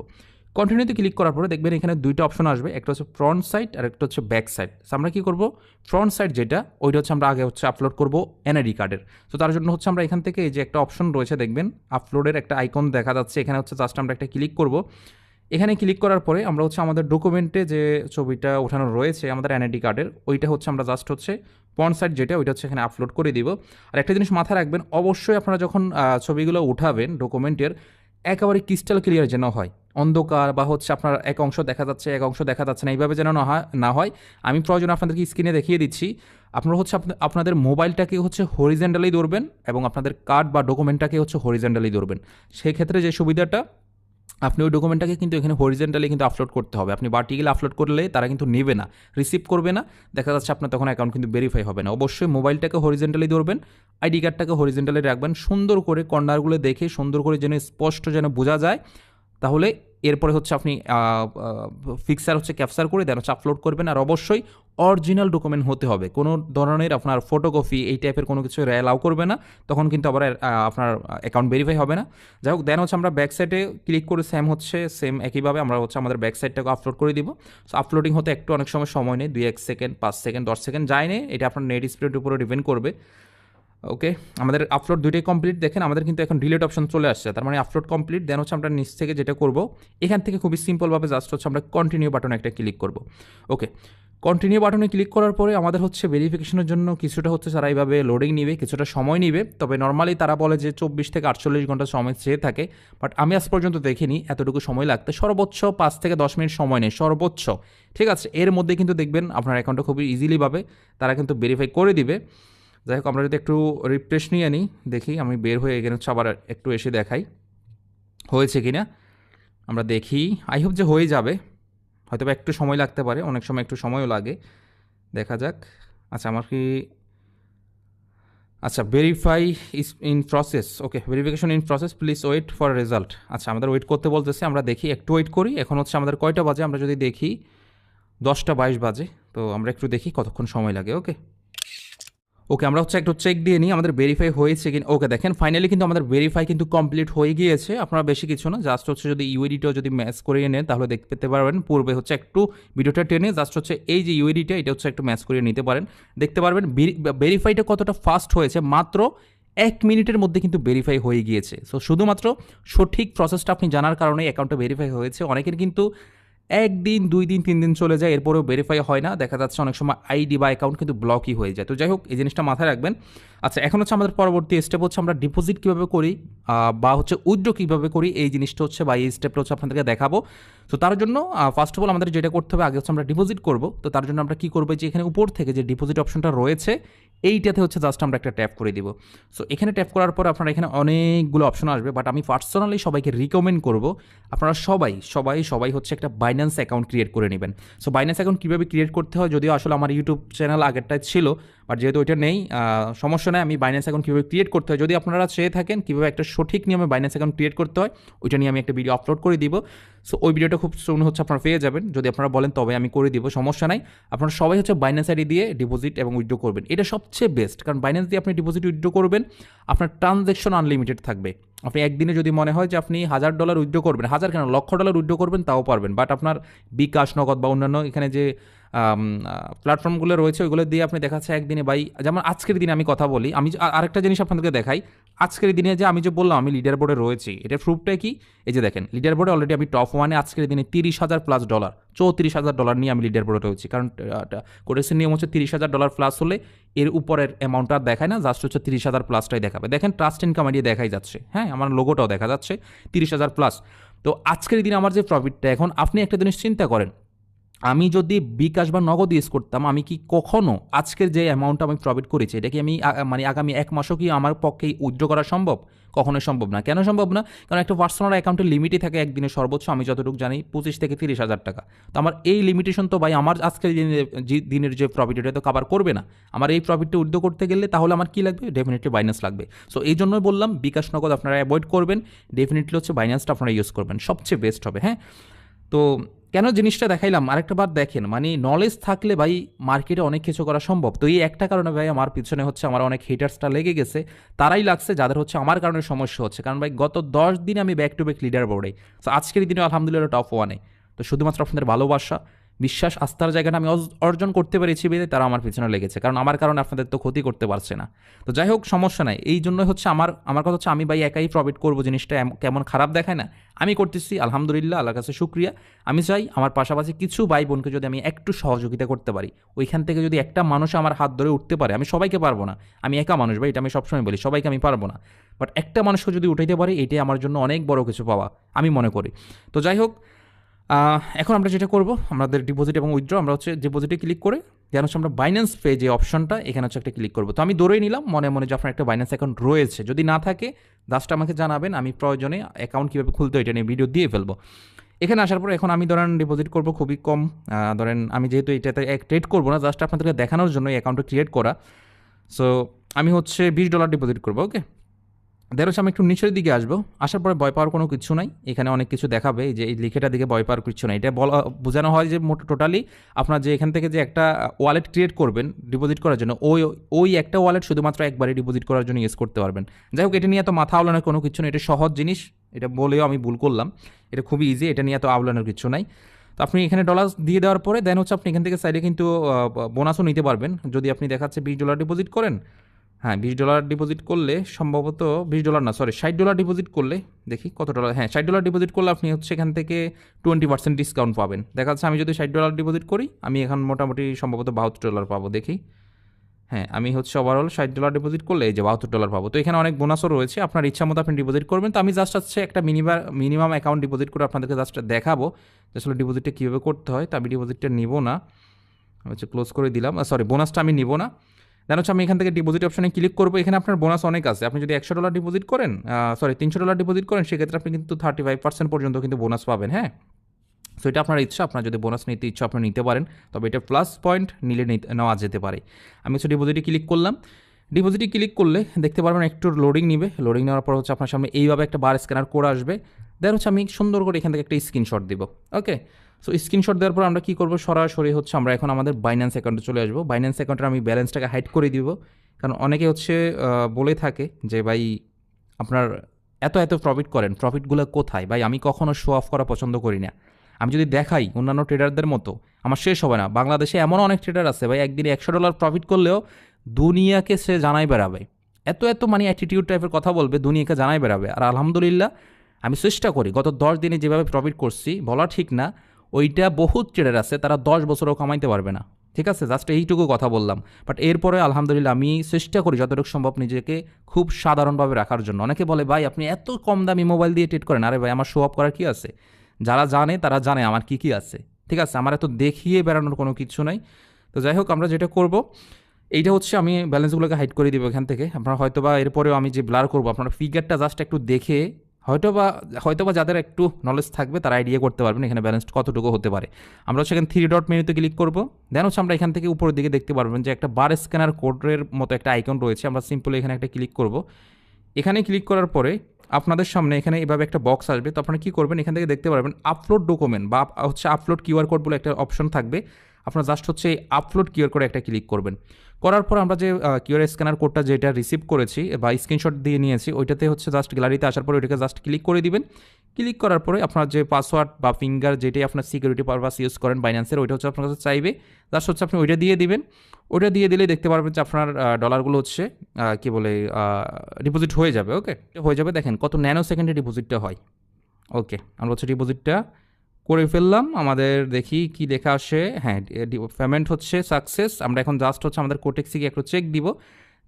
কন্টিনিউতে ক্লিক করার পরে দেখবেন এখানে দুইটা অপশন আসবে। একটা হচ্ছে ফ্রন্ট সাইড আর একটা হচ্ছে ব্যাক সাইড আমরা কী করব? ফ্রন্ট সাইড যেটা, ওইটা হচ্ছে আমরা আগে হচ্ছে আপলোড করব এনআইডি কার্ডের তো তার জন্য হচ্ছে আমরা এখান থেকে এই যে একটা অপশন রয়েছে, দেখবেন আপলোডের একটা আইকন দেখা যাচ্ছে। এখানে হচ্ছে জাস্ট আমরা একটা ক্লিক করব। এখানে ক্লিক করার পরে আমরা হচ্ছে আমাদের ডকুমেন্টে যে ছবিটা ওঠানো রয়েছে, আমাদের এনআইডি কার্ডের ওইটা হচ্ছে আমরা জাস্ট হচ্ছে পয়েন্ট সাইড যেটা, ওইটা হচ্ছে এখানে আপলোড করে দিব। আর একটা জিনিস মাথায় রাখবেন, অবশ্যই আপনারা যখন ছবিগুলো উঠাবেন ডকুমেন্টের একেবারে ক্রিস্টাল ক্লিয়ার যেন হয়। অন্ধকার বা হচ্ছে আপনার এক অংশ দেখা যাচ্ছে, এক অংশ দেখা যাচ্ছে না, এইভাবে যেন না হয় না হয়। আমি প্রয়োজন আপনাদেরকে স্ক্রিনে দেখিয়ে দিচ্ছি। আপনারা হচ্ছে আপনাদের মোবাইলটাকে হচ্ছে হরিজেন্টালি ধরবেন এবং আপনাদের কার্ড বা ডকুমেন্টটাকে হচ্ছে হরিজেন্টালি ধরবেন। সেক্ষেত্রে যে সুবিধাটা আপনি ওই ডকুমেন্টটাকে কিন্তু এখানে হরিজেন্টালি কিন্তু আপলোড করতে হবে। আপনি ভার্টিক্যালি আপলোড করলে তারা কিন্তু নেবে না রিসিভ করবে না। দেখা যাচ্ছে আপনার তখন অ্যাকাউন্ট কিন্তু ভেরিফাই হবে না। অবশ্যই মোবাইলটাকে হরিজেন্টালি ধরবেন আইডি কার্ডটাকে হরিজেন্টালি রাখবেন, সুন্দর করে কর্নারগুলো দেখে, সুন্দর করে যেন স্পষ্ট যেন বোঝা যায়। তাহলে এরপরে হচ্ছে আপনি ফিক্সার হচ্ছে ক্যাপচার করে দেন, হচ্ছে আপলোড করবেন, আর অবশ্যই অরিজিনাল ডকুমেন্ট হতে হবে। কোনো ধরনের আপনার ফটোকপি এই টাইপের কোনো কিছু অ্যালাউ করবে না, তখন কিন্তু আবার আপনার অ্যাকাউন্ট ভেরিফাই হবে না। যাই হোক দেন হচ্ছে আমরা ব্যাক সাইডে ক্লিক করে সেম হচ্ছে সেম একইভাবে আমরা হচ্ছে আমাদের ব্যাক সাইডটাকে আপলোড করে দিব। সো আপলোডিং হতে একটু অনেক সময় সময় নেই দুই এক সেকেন্ড পাঁচ সেকেন্ড দশ সেকেন্ড যায় নেই, এটা আপনার নেট স্পিডের উপরে ডিপেন্ড করবে। ওকে আমাদের আপলোড দুইটাই কমপ্লিট দেখেন, আমাদের কিন্তু এখন ডিলেট অপশন চলে আসছে। তার মানে আপলোড কমপ্লিট দেন হচ্ছে আমরা নিচ থেকে যেটা করব, এখান থেকে খুবই সিম্পলভাবে জাস্ট হচ্ছে আমরা কন্টিনিউ বাটনে একটা ক্লিক করব। ওকে কন্টিনিউ বাটনে ক্লিক করার পরে আমাদের হচ্ছে ভেরিফিকেশনের জন্য কিছুটা হচ্ছে তারা এইভাবে লোডিং নিবে, কিছুটা সময় নিবে। তবে নর্মালি তারা বলে যে চব্বিশ থেকে আটচল্লিশ ঘণ্টা সময় চেয়ে থাকে। বাট আমি আজ পর্যন্ত দেখিনি এতটুকু সময় লাগতে। সর্বোচ্চ পাঁচ থেকে দশ মিনিট সময় নেই, সর্বোচ্চ। ঠিক আছে? এর মধ্যে কিন্তু দেখবেন আপনার অ্যাকাউন্টটা খুবই ইজিলি পাবে তারা কিন্তু ভেরিফাই করে দিবে। যাই হোক, আমরা যদি একটু রিফ্রেশ নিয়ে নিই, দেখি আমি বের হয়ে এখানে হচ্ছে আবার একটু এসে দেখাই, হয়েছে কি না আমরা দেখি আই হোপ যে হয়ে যাবে হয়তো বা একটু সময় লাগতে পারে, অনেক সময় একটু সময়ও লাগে। দেখা যাক। আচ্ছা আমার কি আচ্ছা verify is in process okay verification in process please wait for result আচ্ছা আমাদের ওয়েট করতে বলতেছে, আমরা দেখি, একটু ওয়েট করি, এখন হচ্ছে আমাদের কয়টা বাজে, আমরা যদি দেখি, দশটা বাইশ বাজে, তো আমরা একটু দেখি কতক্ষণ সময় লাগে ওকে ওকে, আমরা হচ্ছে একটু চেক দিয়ে নিই, আমাদের ভেরিফাই হয়েছে কি ওকে, দেখেন ফাইনালি কিন্তু আমাদের ভেরিফাই কিন্তু কমপ্লিট হয়ে গিয়েছে। আপনারা বেশি কিছু না জাস্ট হচ্ছে যদি ইউএডিটাও যদি ম্যাচ করিয়ে নেন, তাহলে দেখতে পেতে পারবেন। পূর্বে হচ্ছে একটু ভিডিওটা টেনে জাস্ট হচ্ছে এই যে ইউএডিটা এটা হচ্ছে একটু ম্যাচ করিয়ে নিতে পারেন। দেখতে পারবেন ভেরিফাইটা কতটা ফাস্ট হয়েছে, মাত্র এক মিনিটের মধ্যে কিন্তু ভেরিফাই হয়ে গিয়েছে। সো শুধুমাত্র সঠিক প্রসেসটা আপনি জানার কারণে অ্যাকাউন্টটা ভেরিফাই হয়েছে। অনেকের কিন্তু একদিন, দুই দিন, তিন দিন চলে যায়, এরপরেও ভেরিফাই হয় না। দেখা যাচ্ছে অনেক সময় আইডি বা অ্যাকাউন্ট কিন্তু ব্লকই হয়ে যায়। তো যাই হোক, এই জিনিসটা মাথায় রাখবেন। আচ্ছা এখন হচ্ছে আমাদের পরবর্তী স্টেপ হচ্ছে আমরা ডিপোজিট কীভাবে করি বা হচ্ছে উইথড্র কীভাবে করি, এই জিনিসটা হচ্ছে বা এই স্টেপটা হচ্ছে আপনাদেরকে দেখাবো। তো তার জন্য ফার্স্ট অফ অল আমাদের যেটা করতে হবে, আগে হচ্ছে আমরা ডিপোজিট করব। তো তার জন্য আমরা কী করব যে এখানে উপর থেকে যে ডিপোজিট অপশনটা রয়েছে, এইটাতে হচ্ছে জাস্ট আমরা একটা ট্যাপ করে দিব। সো এখানে ট্যাপ করার পর আপনারা এখানে অনেকগুলো অপশন আসবে বাট আমি পার্সোনালি সবাইকে রিকমেন্ড করব, আপনারা সবাই সবাই সবাই হচ্ছে একটা বাইন্যান্স অ্যাকাউন্ট ক্রিয়েট করে নেবেন। সো বাইন্যান্স অ্যাকাউন্ট কীভাবে ক্রিয়েট করতে হয়, যদিও আসলে আমার ইউটিউব চ্যানেল আগেরটায় ছিল বাট যেহেতু ওইটা নেই সমস্যা নেই, আমি বাইন্যান্স অ্যাকাউন্ট কীভাবে ক্রিয়েট করতে হয়, যদি আপনারা চেয়ে থাকেন কীভাবে একটা সঠিক নিয়মে বাইন্যান্স অ্যাকাউন্ট ক্রিয়েট করতে হয়, ওইটা নিয়ে আমি একটা ভিডিও আপলোড করে দিব। সো ওই ভিডিওটা খুব সুন হচ্ছে, আপনারা পেয়ে যাবেন। যদি আপনারা বলেন, তবে আমি করে দিব, সমস্যা নাই। আপনারা সবাই হচ্ছে বাইন্যান্স আইডি দিয়ে ডিপোজিট এবং উইথড্র করবেন। এটা সবচেয়ে বেস্ট কারণ বাইন্যান্স দিয়ে আপনি ডিপোজিট উইথড্র করবেন, আপনার ট্রানজ্যাকশন আনলিমিটেড থাকবে। আপনি একদিনে যদি মনে হয় যে আপনি হাজার ডলার উইথড্র করবেন, হাজার কেন, লক্ষ ডলার উইথড্র করবেন, তাও পারবেন। বাট আপনার বিকাশ, নগদ বা অন্যান্য এখানে যে প্ল্যাটফর্মগুলো রয়েছে, ওইগুলো দিয়ে আপনি দেখাচ্ছে একদিনে বাই যেমন আজকের দিনে আমি কথা বলি, আমি আরেকটা জিনিস আপনাদেরকে দেখাই। আজকের দিনে যে আমি যে বললাম, আমি লিডার বোর্ডে রয়েছি, এটার প্রুফটা কি? এই যে দেখেন লিডার বোর্ডে অলরেডি আমি টপ ওয়ানে আজকের দিনে তিরিশ হাজার প্লাস ডলার চৌত্রিশ হাজার ডলার নিয়ে আমি লিডার বোর্ডে রয়েছি। কারণ কোটেসের নিয়ম হচ্ছে তিরিশ হাজার ডলার প্লাস হলে এর উপরের অ্যামাউন্টটা আর দেখায় না জাস্ট হচ্ছে তিরিশ হাজার প্লাসটাই দেখাবে। দেখেন ট্রাস্ট ইনকাম আইডিয়া দেখাই যাচ্ছে। হ্যাঁ আমার লোগোটাও দেখা যাচ্ছে, তিরিশ হাজার প্লাস তো আজকের দিনে আমার যে প্রফিটটা এখন আপনি একটা জিনিস চিন্তা করেন আমি যদি বিকাশ বা নগদ ইউজ করতাম, আমি কি কখনো আজকের যে অ্যামাউন্টটা আমি প্রফিট করেছি, এটা কি আমি মানে আগামী এক মাসও কি আমার পক্ষে উইথড্র করা সম্ভব? কখনোই সম্ভব না। কেন সম্ভব না? কারণ একটা পার্সোনাল অ্যাকাউন্টের লিমিটই থাকে একদিনে সর্বোচ্চ, আমি যতটুকু জানি পঁচিশ থেকে তিরিশ হাজার টাকা। তো আমার এই লিমিটেশন তো ভাই আমার আজকের দিনের যে প্রফিট এটা তো কাবার করবে না। আমার এই প্রফিটটা উইথড্র করতে গেলে তাহলে আমার কি লাগবে? ডেফিনেটলি বাইন্যান্স লাগবে। সো এই জন্যই বললাম বিকাশ নগদ আপনারা অ্যাভয়েড করবেন। ডেফিনেটলি হচ্ছে বাইন্যান্সটা আপনারা ইউজ করবেন। সবচেয়ে বেস্ট হবে হ্যাঁ? তো কেন জিনিসটা দেখাইলাম? আরেকটা বার দেখেন মানে নলেজ থাকলে ভাই মার্কেটে অনেক কিছু করা সম্ভব। তো এই একটা কারণে ভাই আমার পিছনে হচ্ছে আমার অনেক হেটার্সটা লেগে গেছে। তারাই লাগছে, যাদের হচ্ছে আমার কারণে সমস্যা হচ্ছে। কারণ ভাই গত দশ দিন আমি ব্যাক টু ব্যাক লিডার বোর্ডে তো আজকের দিনে আলহামদুলিল্লাহ টপ ওয়ানে তো শুধুমাত্র আপনাদের ভালোবাসা বিশ্বাস, আস্থার জায়গাটা আমি অর্জন করতে পেরেছি বলে তারা আমার পিছনে লেগেছে। কারণ আমার কারণে আপনাদের তো ক্ষতি করতে পারছে না। তো যাই হোক, সমস্যা নাই। এই জন্যই হচ্ছে আমার আমার কথা হচ্ছে আমি ভাই একাই প্রফিট করব, জিনিসটা কেমন খারাপ দেখায় না। আমি করতেছি, আলহামদুলিল্লাহ, আল্লাহর কাছে শুক্রিয়া। আমি চাই আমার পাশাপাশি কিছু ভাই বোনকে যদি আমি একটু সহযোগিতা করতে পারি, ওইখান থেকে যদি একটা মানুষ আমার হাত ধরে উঠতে পারে, আমি সবাইকে পারব না। আমি একা মানুষ ভাই, এটা আমি সবসময় বলি, সবাইকে আমি পারব না। বাট একটা মানুষকে যদি উঠাইতে পারি, এটাই আমার জন্য অনেক বড় কিছু পাওয়া, আমি মনে করি। তো যাই হোক এখন আমরা যেটা করব, আমাদের ডিপোজিট এবং উইথড্র আমরা হচ্ছে ডিপোজিটে ক্লিক করে যেন হচ্ছে আমরা বাইন্যান্স পে যে অপশনটা এখানে হচ্ছে একটা ক্লিক করব। তো আমি ধরেই নিলাম, মনে মনে যে আপনার একটা বাইন্যান্স অ্যাকাউন্ট রয়েছে। যদি না থাকে জাস্ট আমাকে জানাবেন, আমি প্রয়োজনে অ্যাকাউন্ট কীভাবে খুলতে এটা নিয়ে ভিডিও দিয়ে ফেলব। এখানে আসার পর এখন আমি ধরেন ডিপোজিট করব খুবই কম। ধরেন আমি যেহেতু এটাতে এক ট্রেড করব না জাস্ট আপনাদেরকে দেখানোর জন্য এই অ্যাকাউন্টটা ক্রিয়েট করা। সো আমি হচ্ছে বিশ ডলার ডিপোজিট করব ওকে দেড় আমি একটু নিচের দিকে আসব। আসার পরে ভয় পাওয়ার কোনো কিছু নাই। এখানে অনেক কিছু দেখাবে। যে এই লিখেটা দিকে ভয় পাওয়ার কিছু নাই। এটা বলা, বোঝানো হয় যে মোট টোটালি আপনার যে এখান থেকে যে একটা ওয়ালেট ক্রিয়েট করবেন ডিপোজিট করার জন্য, ওই ওই একটা ওয়ালেট শুধুমাত্র একবারই ডিপোজিট করার জন্য ইউজ করতে পারবেন। যাই হোক, এটা নিয়ে এত মাথা আওলানোর কোনো কিছু নেই। এটা সহজ জিনিস। এটা বলেও আমি ভুল করলাম। এটা খুবই ইজি এটা নিয়ে এত আওলানোর কিছু নাই। তো আপনি এখানে ডলার দিয়ে দেওয়ার পরে দেন হচ্ছে আপনি এখান থেকে সাইডে কিন্তু বোনাসও নিতে পারবেন। যদি আপনি দেখাচ্ছে বিশ ডলার ডিপোজিট করেন হ্যাঁ বিশ ডলার ডিপোজিট করলে সম্ভবত বিশ ডলার না সরি ষাট ডলার ডিপোজিট করলে, দেখি কত ডলার হ্যাঁ ষাট ডলার ডিপোজিট করলে আপনি হচ্ছে এখান থেকে টোয়েন্টি পার্সেন্ট ডিসকাউন্ট পাবেন। দেখা যাচ্ছে আমি যদি ষাট ডলার ডিপোজিট করি, আমি এখন মোটামুটি সম্ভবত বাহাত্তর ডলার পাবো, দেখি। হ্যাঁ আমি হচ্ছে ওভারঅল ষাট ডলার ডিপোজিট করলে এই যে বাহাত্তর ডলার পাবো। তো এখানে অনেক বোনাসও রয়েছে, আপনার ইচ্ছা মতো আপনি ডিপোজিট করবেন। তো আমি জাস্ট হচ্ছে একটা মিনিমাম মিনিমাম অ্যাকাউন্ট ডিপোজিট করে আপনাদেরকে জাস্ট দেখাবো, যে আসলে ডিপোজিটটা কীভাবে করতে হয়। তো আমি ডিপোজিটটা নিব না হচ্ছে ক্লোজ করে দিলাম সরি বোনাসটা আমি নিব না। দেন হচ্ছে আমি এখান থেকে ডিপোজিট অপশনে ক্লিক করব। এখানে আপনার বোনাস অনেক আছে। আপনি যদি একশো ডলার ডিপোজিট করেন সরি তিনশো ডলার ডিপোজিট করেন, সেক্ষেত্রে আপনি কিন্তু থার্টি ফাইভ পার্সেন্ট পর্যন্ত কিন্তু বোনাস পাবেন হ্যাঁ? সো এটা আপনার ইচ্ছা, আপনার যদি বোনাস নিতে ইচ্ছা, আপনি নিতে পারেন। তবে এটা প্লাস পয়েন্ট নিলে নেওয়া যেতে পারে। আমি হচ্ছে ডিপোজিটে ক্লিক করলাম। ডিপোজিটে ক্লিক করলে দেখতে পারবেন একটু লোডিং নিবে। লোডিং নেওয়ার পর হচ্ছে আপনার সামনে এইভাবে একটা বার স্ক্যানার করে আসবে। দেন হচ্ছে আমি সুন্দর করে এখান থেকে একটা স্ক্রিনশট দিব ওকে সো স্ক্রিনশট দেওয়ার পর আমরা কী করব? সরাসরি হচ্ছে আমরা এখন আমাদের বাইন্যান্স অ্যাকাউন্টে চলে আসব। বাইন্যান্স অ্যাকাউন্টে আমি ব্যালেন্সটাকে হাইড করে দিব। কারণ অনেকে হচ্ছে বলে থাকে যে, ভাই, আপনার এত এত প্রফিট করেন। প্রফিটগুলো কোথায়? ভাই, আমি কখনও শো অফ করা পছন্দ করি না। আমি যদি দেখাই অন্যান্য ট্রেডারদের মতো, আমার শেষ হবে না। বাংলাদেশে এমন অনেক ট্রেডার আছে, ভাই, একদিনে একশো ডলার প্রফিট করলেও দুনিয়াকে সে জানাই বেড়াবে। এত এত মানে অ্যাটিটিউড টাইপের কথা বলবে, দুনিয়াকে জানাই বেড়াবে। আর আলহামদুলিল্লাহ, আমি চেষ্টা করি, গত দশ দিনে যেভাবে প্রফিট করছি, বলা ঠিক না। ওইটা বহুত ট্রেডার আছে, তারা দশ বছরও কামাইতে পারবে না। ঠিক আছে? জাস্ট এইটুকু কথা বললাম। বাট এরপরে আলহামদুলিল্লাহ আমি চেষ্টা করি যতটুকু সম্ভব নিজেকে খুব সাধারণভাবে রাখার জন্য। অনেকে বলে, ভাই, আপনি এত কম দামি মোবাইল দিয়ে ট্রেড করেন। আরে ভাই, আমার শো অফ করার কী আছে? যারা জানে, তারা জানে আমার কী কী আছে। ঠিক আছে? আমার এত দেখিয়ে বেড়ানোর কোনো কিছু নাই। তো যাই হোক, আমরা যেটা করব, এইটা হচ্ছে আমি ব্যালেন্সগুলোকে হাইড করে দিব এখান থেকে। আপনারা হয়তো বা এরপরেও আমি যে ব্লার করব, আপনারা ফিগারটা জাস্ট একটু দেখে হয়তো বা হয়তো বা যাদের একটু নলেজ থাকবে, তারা আইডিয়া করতে পারবেন এখানে ব্যালেন্স কতটুকু হতে পারে। আমরা এখানে থ্রি ডট মেনুতে ক্লিক করব। দেন হচ্ছে আমরা এখান থেকে উপরের দিকে দেখতে পারবেন যে একটা বার স্ক্যানার কোডের মতো একটা আইকন রয়েছে। আমরা সিম্পলি এখানে একটা ক্লিক করব। এখানে ক্লিক করার পরে আপনাদের সামনে এখানে এভাবে একটা বক্স আসবে। তো আপনারা কী করবেন? এখান থেকে দেখতে পারবেন আপলোড ডকুমেন্ট বা হচ্ছে আপলোড কিউআর কোড বলে একটা অপশন থাকবে। আপনারা জাস্ট হচ্ছে এই আপলোড কিউআর কোড একটা ক্লিক করবেন। করার পর আমরা যে কিউআর স্ক্যানার কোডটা যেটা রিসিভ করেছি বা স্ক্রিনশট দিয়ে নিয়েছি, ওইটাতে হচ্ছে জাস্ট গ্যালারিতে আসার পরে ওইটাকে জাস্ট ক্লিক করে দিবেন। ক্লিক করার পরে আপনার যে পাসওয়ার্ড বা ফিঙ্গার যেটাই আপনার সিকিউরিটি পারপাস ইউজ করেন বাইন্যান্সের ওইটা হচ্ছে আপনার কাছে চাইবে। জাস্ট হচ্ছে আপনি ওইটা দিয়ে দিবেন। ওইটা দিয়ে দিলে দেখতে পারবেন যে আপনার ডলারগুলো হচ্ছে কি বলে ডিপোজিট হয়ে যাবে ওকে হয়ে যাবে, দেখেন কত ন্যানো সেকেন্ডে ডিপোজিটটা হয়। ওকে আমরা হচ্ছে ডিপোজিটটা করে ফেললাম। আমাদের দেখি কি লেখা আসে। হ্যাঁ পেমেন্ট হচ্ছে সাকসেস। আমরা এখন জাস্ট হচ্ছে আমাদের কোটেক্সিকে একটু চেক দিব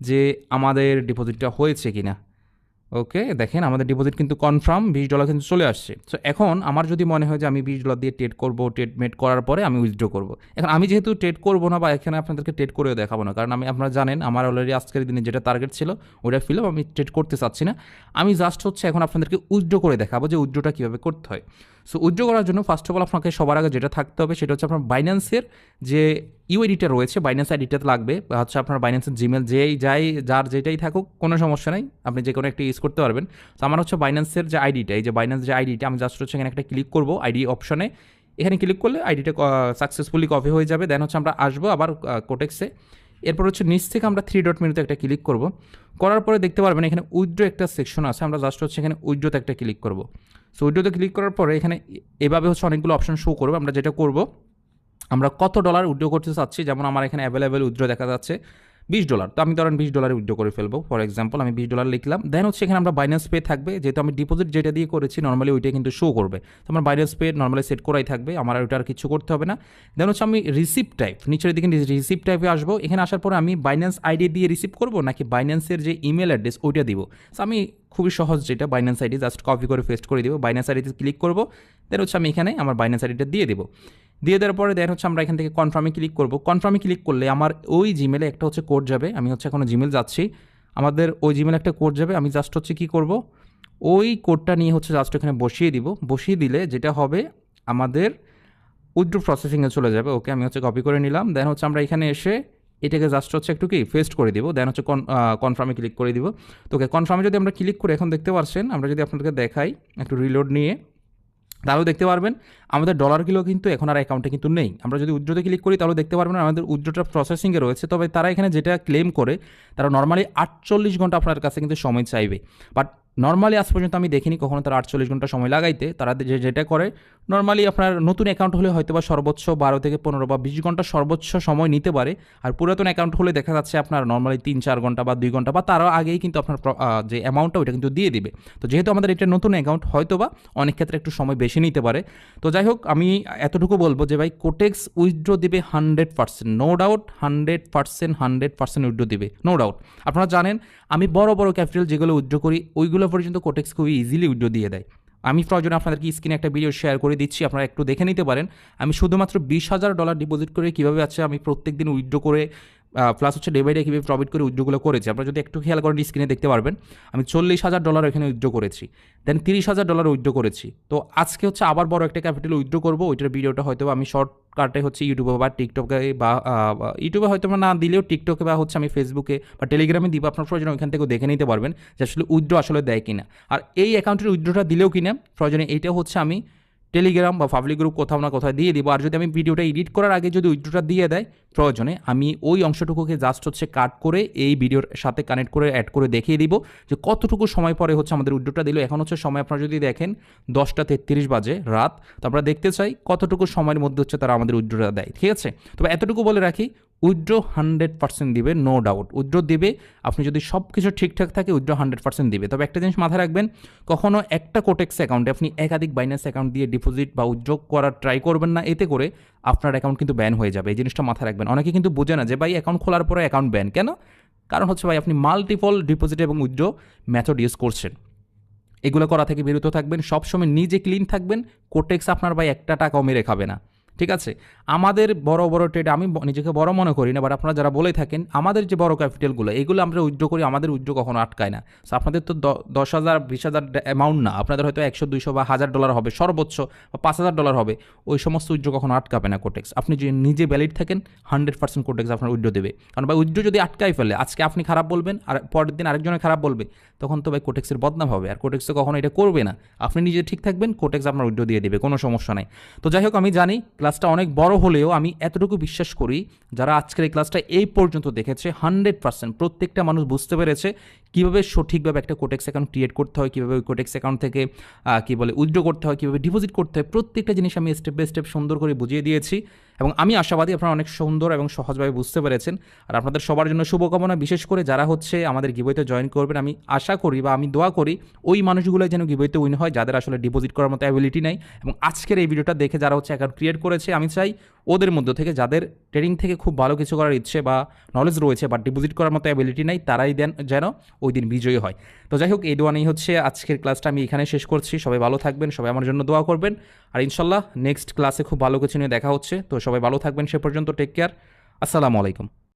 যে আমাদের ডিপোজিটটা হয়েছে কি না ওকে, দেখেন আমাদের ডিপোজিট কিন্তু কনফার্ম বিশ ডলার কিন্তু চলে আসছে। সো এখন আমার যদি মনে হয় যে আমি বিশ ডলার দিয়ে ট্রেড করব ট্রেড মেড করার পরে আমি উইথড্র করব। এখন আমি যেহেতু ট্রেড করব না বা এখানে আপনাদেরকে ট্রেড করেও দেখাবো না, কারণ আমি, আপনারা জানেন আমার অলরেডি আজকের দিনে যেটা টার্গেট ছিল ওটা ফিল আমি ট্রেড করতে চাচ্ছি না। আমি জাস্ট হচ্ছে এখন আপনাদেরকে উইথড্র করে দেখাবো যে উইথড্রটা কীভাবে করতে হয়। সো উইথড্র করার জন্য ফার্স্ট অফ অল আপনাকে সবার আগে যেটা থাকতে হবে সেটা হচ্ছে আপনার বাইন্যান্সের যে ইউ এডিটা রয়েছে বাইন্যান্স আইডিটা লাগবে, বা হচ্ছে আপনার বাইন্যান্সের জিমেল যেই, যাই, যার যেটাই থাকুক, কোনো সমস্যা নেই, আপনি যে কোনো একটা ইউজ করতে পারবেন। তো আমার হচ্ছে বাইন্যান্সের যে আইডিটা এই যে বাইন্যান্স যে আইডিটা আমি জাস্ট হচ্ছে এখানে একটা ক্লিক করব আইডি অপশনে এখানে ক্লিক করলে আইডিটা সাকসেসফুলি কপি হয়ে যাবে। দেন হচ্ছে আমরা আসব আবার কোটেক্সে এরপর হচ্ছে নিচ থেকে আমরা থ্রি ডট মেনুতে একটা ক্লিক করব। করার পরে দেখতে পারবেন এখানে উইথড্র একটা সেকশন আছে, আমরা জাস্ট হচ্ছে এখানে উইড্রোতে একটা ক্লিক করব। সো উইডোতে ক্লিক করার পরে এখানে এভাবে হচ্ছে অনেকগুলো অপশন শো করব। আমরা যেটা করব, আমরা কত ডলার উইড্রো করতে চাচ্ছি, যেমন আমার এখানে অ্যাভেলেবেল উইড্রো দেখা যাচ্ছে। বিশ ডলার তো আমি ধরেন বিশ ডলারে উইথড্র করে ফেলব। ফর এক্সাম্পল আমি বিশ ডলার লিখলাম। দেন হচ্ছে এখানে আমরা বাইন্যান্স পে থাকবে। যেহেতু আমি ডিপোজিট যেটা দিয়ে করেছি নর্মালি ওইটা কিন্তু শো করবে। তো আমার বাইন্যান্স পে নর্মালি সেট করাই থাকবে। আমার ওইটা আর কিছু করতে হবে না। দেন হচ্ছে আমি রিসিপ্ট টাইপ নিচের দিকে রিসিপ্ট টাইপে আসব। এখানে আসার পরে আমি বাইন্যান্স আইডি দিয়ে রিসিভ করব, নাকি বাইন্যান্সের যে ইমেল অ্যাড্রেস ওইটা দিব। সো আমি খুবই সহজ যেটা বাইন্যান্স আইডি জাস্ট কপি করে পেস্ট করে দেবো। বাইন্যান্স আইডিতে ক্লিক করব। দেন হচ্ছে আমি এখানে আমার বাইন্যান্স আইডিটা দিয়ে দেবো। দিয়ে দেওয়ার পরে দেন হচ্ছে আমরা এখান থেকে কনফার্মে ক্লিক করব। কনফার্মে ক্লিক করলে আমার ওই জিমেলে একটা হচ্ছে কোড যাবে। আমি হচ্ছে এখনও জিমেল যাচ্ছি। আমাদের ওই জিমেলে একটা কোড যাবে। আমি জাস্ট হচ্ছে কী করব? ওই কোডটা নিয়ে হচ্ছে জাস্ট এখানে বসিয়ে দিব। বসিয়ে দিলে যেটা হবে, আমাদের উইথড্র প্রসেসিংয়ে চলে যাবে। ওকে আমি হচ্ছে কপি করে নিলাম। দেন হচ্ছে আমরা এখানে এসে এটাকে জাস্ট হচ্ছে একটু কি ফেস্ট করে দিব। দেন হচ্ছে কনফার্মে ক্লিক করে দিব। তো ওকে কনফার্মে যদি আমরা ক্লিক করি, এখন দেখতে পাচ্ছেন, আমরা যদি আপনাদেরকে দেখাই, একটু রিলোড নিয়ে। তাহলেও দেখতে পারবেন আমাদের ডলারগুলো কিন্তু এখন আর অ্যাকাউন্টে কিন্তু নেই। আমরা যদি উজ্জ্বতে ক্লিক করি তাহলে দেখতে পারবেন আমাদের উজ্জ্বটা প্রসেসিংয়ে রয়েছে। তবে তারা এখানে যেটা ক্লেম করে, তারা নর্মালি আটচল্লিশ ঘণ্টা আপনার কাছে কিন্তু সময় চাইবে। বাট নর্মালি আজ পর্যন্ত আমি দেখিনি কখনো তারা আটচল্লিশ ঘণ্টা সময় লাগাইতে। তারা যে যেটা করে নর্মালি আপনার নতুন অ্যাকাউন্ট হলে হয়তো বা সর্বোচ্চ বারো থেকে পনেরো বা বিশ ঘণ্টা সর্বোচ্চ সময় নিতে পারে। আর পুরাতন অ্যাকাউন্ট হলে দেখা যাচ্ছে আপনার নর্মালি তিন, চার ঘণ্টা বা দুই ঘণ্টা বা তারও আগেই কিন্তু আপনার যে অ্যামাউন্টটা ওইটা কিন্তু দিয়ে দিবে। তো যেহেতু আমাদের এটা নতুন অ্যাকাউন্ট হয়তো বা অনেক ক্ষেত্রে একটু সময় বেশি নিতে পারে। তো যাই হোক, আমি এতটুকু বলব যে ভাই কোটেক্স উইথড্র দিবে hundred percent no doubt hundred percent hundred percent withdraw দিবে নো ডাউট আপনারা জানেন, আমি বড় বড় ক্যাপিটাল যেগুলো উইথড্র করি, ওইগুলো পর্যন্ত কোটেক্স খুবই ইজিলি উইড্রো দিয়ে দেয়। আমি প্রয়োজনে আপনাদেরকে স্ক্রিনে একটা ভিডিও শেয়ার করে দিচ্ছি, আপনারা একটু দেখে নিতে পারেন। আমি শুধুমাত্র বিশ হাজার ডলার ডিপোজিট করে কীভাবে আছে আমি প্রত্যেক দিন উইথড্র করে প্লাস হচ্ছে ডে বাই ডে কীভাবে প্রফিট করে উইথড্রগুলো করেছি। আপনারা যদি একটু খেয়াল করেন স্ক্রিনে দেখতে পারবেন, আমি চল্লিশ হাজার ডলার এখানে উইথড্র করেছি। দেন তিরিশ হাজার ডলার উইথড্র করেছি। তো আজকে হচ্ছে আবার বড় একটা ক্যাপিটাল উইথড্র করব। ওইটার ভিডিওটা হয়তো আমি শর্ট কাটে হচ্ছে ইউটিউবে বা টিকটকে বা ইউটিউবে হয়তো না দিলেও টিকটকে বা হচ্ছে আমি ফেসবুকে বা টেলিগ্রামে দিব। আপনার প্রয়োজন ওইখান থেকেও দেখে নিতে পারবেন যে আসলে উইথড্র আসলে দেয় কিনা। আর এই অ্যাকাউন্টের উইথড্রটা দিলেও কিনা, প্রয়োজনে এইটা হচ্ছে আমি টেলিগ্রাম বা পাবলিক গ্রুপ কোথাও না কোথাও দিয়ে দিব। আর যদি আমি ভিডিওটা এডিট করার আগে যদি উইথড্রটা দিয়ে দেয়, প্রয়োজনে আমি ওই অংশটুকুকে জাস্ট হচ্ছে কাট করে এই ভিডিওর সাথে কানেক্ট করে অ্যাড করে দেখিয়ে দিব যে কতটুকু সময় পরে হচ্ছে আমাদের উইথড্রটা দিল। এখন হচ্ছে সময় আপনারা যদি দেখেন, দশটা তেত্রিশ বাজে রাত। তো আমরা দেখতে চাই কতটুকু সময়ের মধ্যে হচ্ছে তারা আমাদের উইথড্রটা দেয়। ঠিক আছে? তবে এতটুকু বলে রাখি উইথড্র হান্ড্রেড পার্সেন্ট দিবে নো ডাউট উইথড্র দিবে, আপনি যদি সব কিছু ঠিকঠাক থাকে, উইথড্র হান্ড্রেড পার্সেন্ট দিবে। তবে একটা জিনিস মাথায় রাখবেন কখনও একটা কোটেক্স অ্যাকাউন্টে আপনি একাধিক বাইন্যান্স অ্যাকাউন্ট দিয়ে ডিপোজিট বা উইথড্র করার ট্রাই করবেন না, এতে করে আপনার অ্যাকাউন্ট কিন্তু ব্যান হয়ে যাবে। এই জিনিসটা মাথায় রাখবেন। অনেকে কিন্তু বোঝে না যে, ভাই অ্যাকাউন্ট খোলার পরে অ্যাকাউন্ট ব্যান কেন? কারণ হচ্ছে, ভাই, আপনি মাল্টিপল ডিপোজিট এবং উইথড্র মেথড ইউজ করছেন। এগুলো করা থেকে বিরত থাকবেন। সবসময় নিজে ক্লিন থাকবেন। কোটেক্স আপনার, ভাই, একটা টাকাও মেরে খাবে না। ঠিক আছে? আমাদের বড় বড় ট্রেড আমি নিজেকে বড় মনে করি না বাট আপনারা যারা বলে থাকেন, আমাদের যে বড় ক্যাপিটালগুলো এগুলো আমরা উইথড্র করি, আমাদের উইথড্র কখনো আটকায় না। সো আপনাদের তো দশ হাজার, বিশ হাজার অ্যামাউন্ট না, আপনাদের হয়তো একশো, দুইশো বা হাজার ডলার হবে, সর্বোচ্চ বা পাঁচ হাজার ডলার হবে, ওই সমস্ত উইথড্র কখনো আটকাবে না কোটেক্স আপনি যদি নিজে ভ্যালিড থাকেন হান্ড্রেড পার্সেন্ট কোটেক্স আপনার উইথড্র দেবে। কারণ ভাই, উইথড্র যদি আটকাই ফেলে, আজকে আপনি খারাপ বলবেন, আর পরের দিন আরেকজনে খারাপ বলবে, তখন তো ভাই কোটেক্সের বদনাম হবে, আর কোটেক্স তো কখনো এটা করবে না। আপনি নিজে ঠিক থাকবেন কোটেক্স আপনার উইথড্র দিয়ে দেবে, কোনো সমস্যা নাই। তো যাই হোক, আমি জানি ক্লাসটা অনেক বড় হলেও আমি এতটুকু বিশ্বাস করি, যারা আজকের এই ক্লাসটা এই পর্যন্ত দেখেছে হান্ড্রেড পার্সেন্ট প্রত্যেকটা মানুষ বুঝতে পেরেছে কীভাবে সঠিকভাবে একটা কোটেক্স অ্যাকাউন্ট ক্রিয়েট করতে হয়, কীভাবে ওই কোটেক্স অ্যাকাউন্ট থেকে কী বলে উইথড্র করতে হয়, কীভাবে ডিপোজিট করতে হয়, প্রত্যেকটা জিনিস আমি স্টেপ বাই স্টেপ সুন্দর করে বুঝিয়ে দিয়েছি এবং আমি আশাবাদী আপনারা অনেক সুন্দর এবং সহজভাবে বুঝতে পেরেছেন। আর আপনাদের সবার জন্য শুভকামনা, বিশেষ করে যারা হচ্ছে আমাদের গিবইতে জয়েন করবেন, আমি আশা করি বা আমি দোয়া করি ওই মানুষগুলো যেন গিবইতে উইন হয়, যাদের আসলে ডিপোজিট করার মতো অ্যাবিলিটি নাই। এবং আজকের এই ভিডিওটা দেখে যারা হচ্ছে অ্যাকাউন্ট ক্রিয়েট করেছে, আমি চাই ওদের মধ্য থেকে যাদের ট্রেডিং থেকে খুব ভালো কিছু করার ইচ্ছে বা নলেজ রয়েছে বা ডিপোজিট করার মতো অ্যাবিলিটি নাই, তারাই দেন যেন ওই দিন বিজয়ী হয়। তো যাই হোক, এই দোয়ানেই হচ্ছে আজকের ক্লাসটা আমি এখানে শেষ করছি। সবাই ভালো থাকবেন, সবাই আমার জন্য দোয়া করবেন। আর ইনশাল্লাহ নেক্সট ক্লাসে খুব ভালো কিছু নিয়ে দেখা হচ্ছে। তো সবাই ভালো থাকবেন, সে পর্যন্ত টেক কেয়ার আসসালামু আলাইকুম।